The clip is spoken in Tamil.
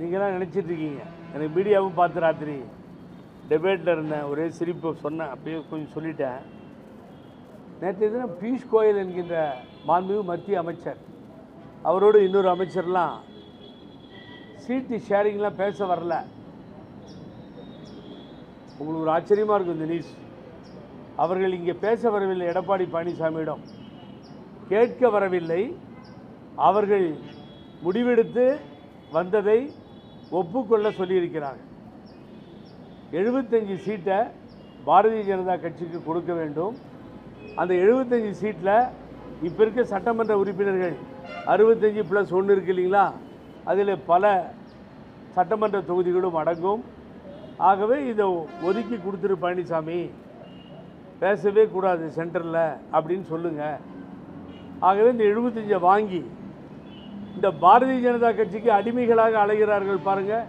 நீங்களாம் நினச்சிட்டு இருக்கீங்க எனக்கு மீடியாவும் பார்த்து ராத்திரி டெபேட்டில் இருந்தேன் ஒரே சிரிப்பு சொன்னேன் அப்படியே கொஞ்சம் சொல்லிட்டேன். நேற்று தினம் பியூஷ் கோயல் என்கின்ற மாண்புமிகு மத்திய அமைச்சர் அவரோடு இன்னொரு அமைச்சர்லாம் சீட்டு ஷேரிங்லாம் பேச வரல. உங்களுக்கு ஒரு ஆச்சரியமாக இருக்கும் இந்த நியூஸ் அவர்கள் இங்கே பேச வரவில்லை எடப்பாடி பழனிசாமியிடம். கேட்க வரவில்லை. அவர்கள் முடிவெடுத்து வந்ததை ஒப்புக்கொள்ள சொல்லியிருக்கிறார்கள். எழுபத்தஞ்சு சீட்டை பாரதிய ஜனதா கட்சிக்கு கொடுக்க வேண்டும். அந்த எழுபத்தஞ்சு சீட்டில் இப்போ இருக்க சட்டமன்ற உறுப்பினர்கள் அறுபத்தஞ்சு ப்ளஸ் ஒன்று இருக்கு இல்லைங்களா? அதில் பல சட்டமன்ற தொகுதிகளும் அடங்கும். ஆகவே இதை ஒதுக்கி கொடுத்துரு பழனிசாமி. பேசவே கூடாது சென்டரில் அப்படின்னு சொல்லுங்கள் ஆகவே இந்த எழுபத்தஞ்சை வாங்கி இந்த பாரதிய ஜனதா கட்சிக்கு அடிமைகளாக அலைகிறார்கள் பாருங்கள்